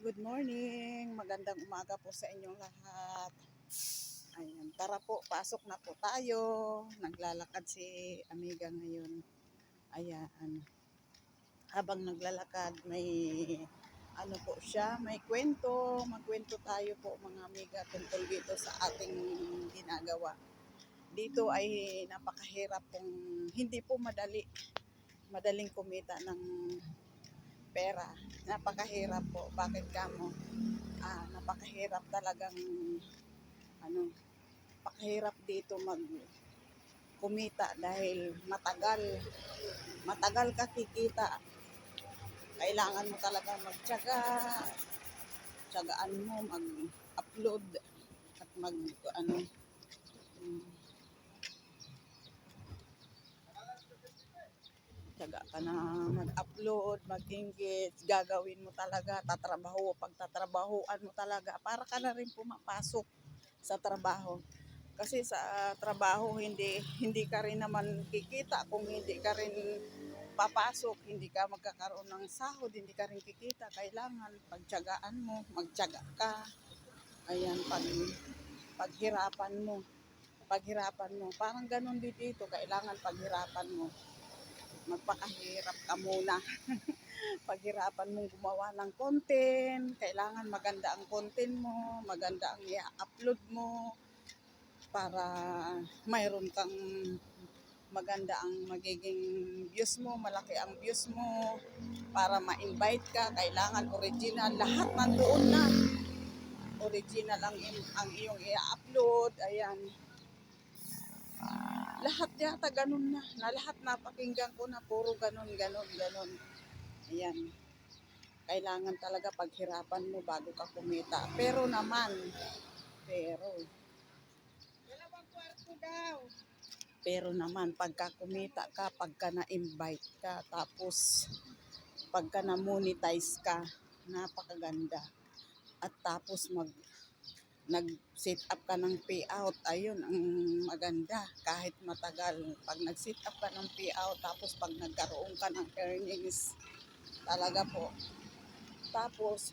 Good morning. Magandang umaga po sa inyong lahat. Ayan, tara po, pasok na po tayo. Naglalakad si Amiga ngayon. Ayan. Habang naglalakad, may ano po siya, may kwento. Magkwento tayo po mga amiga tungkol dito sa ating ginagawa. Dito ay napakahirap kung hindi po madali. Madaling kumita ng pera. Napakahirap po. Bakit kamo? Ah, napakahirap talagang ano, napakahirap dito mag kumita dahil matagal matagal ka kikita. Kailangan mo talaga magtiyaga. Tiyagaan mo mag-upload at mag ano tiyaga ka na mag-upload, mag-engage, gagawin mo talaga, tatrabaho, pagtatrabahoan mo talaga, para ka na rin pumapasok sa trabaho. Kasi sa trabaho, hindi, hindi ka rin naman kikita kung hindi ka rin papasok, hindi ka magkakaroon ng sahod, hindi ka rin kikita. Kailangan pagtiyagaan mo, magtiyaga ka. Ayan, pag, paghirapan mo. Paghirapan mo. Parang ganun din dito, kailangan paghirapan mo magpakahirap ka muna. Paghirapan mong gumawa ng content, kailangan maganda ang content mo, maganda ang i-upload mo para mayroon kang maganda ang magiging views mo, malaki ang views mo, para ma-invite ka, kailangan original, lahat nandoon na. Original ang, ang iyong i-upload, ayan lahat yata ganun na, na lahat napakinggan ko na puro ganun, ganun, ganun. Ayan. Kailangan talaga paghirapan mo bago ka kumita. Pero naman, pero, Dalawang kwarto daw. pero naman, pagka kumita ka, pagka na-invite ka, tapos pagka na-monetize ka, napakaganda. At tapos mag nag-set up ka ng payout, ayun, ang maganda. Kahit matagal, pag nag-set up ka ng payout, tapos pag nagkaroon ka ng earnings, talaga po. Tapos,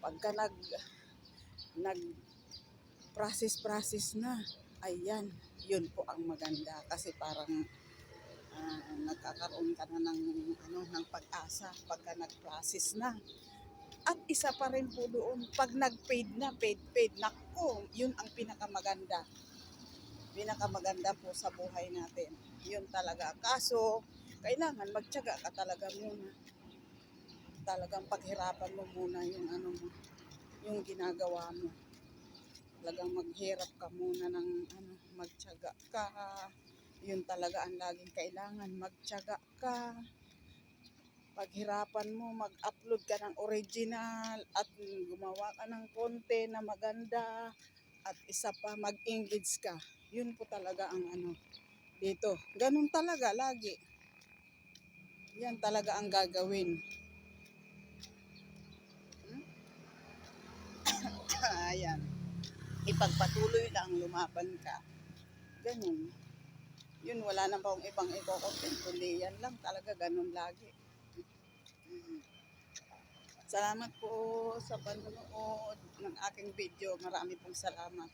pagka nag, nag, process-process na, ayan, yun po ang maganda. Kasi parang, ah, nagkakaroon ka na ng, ano, ng pag-asa pagka nag-process na. Isa pa rin po doon, pag nag-paid na, paid, paid, nako, yun ang pinakamaganda. Pinakamaganda po sa buhay natin. Yun talaga. Kaso, kailangan magtiyaga ka talaga muna. Talagang paghirapan mo muna yung ano mo, yung ginagawa mo. Talagang maghirap ka muna ng ano, magtiyaga ka. Yun talaga ang laging kailangan, magtiyaga ka paghirapan mo, mag-upload ka ng original at gumawa ka ng content na maganda at isa pa mag-engage ka. Yun po talaga ang ano dito. Ganun talaga lagi. Yan talaga ang gagawin. Hmm? Ayan. Ipagpatuloy lang, lumaban ka. Ganun. Yun, wala na pa akong ibang iko-content, kundi yan lang talaga, ganun lagi. Salamat po sa panonood ng aking video. Marami pong salamat.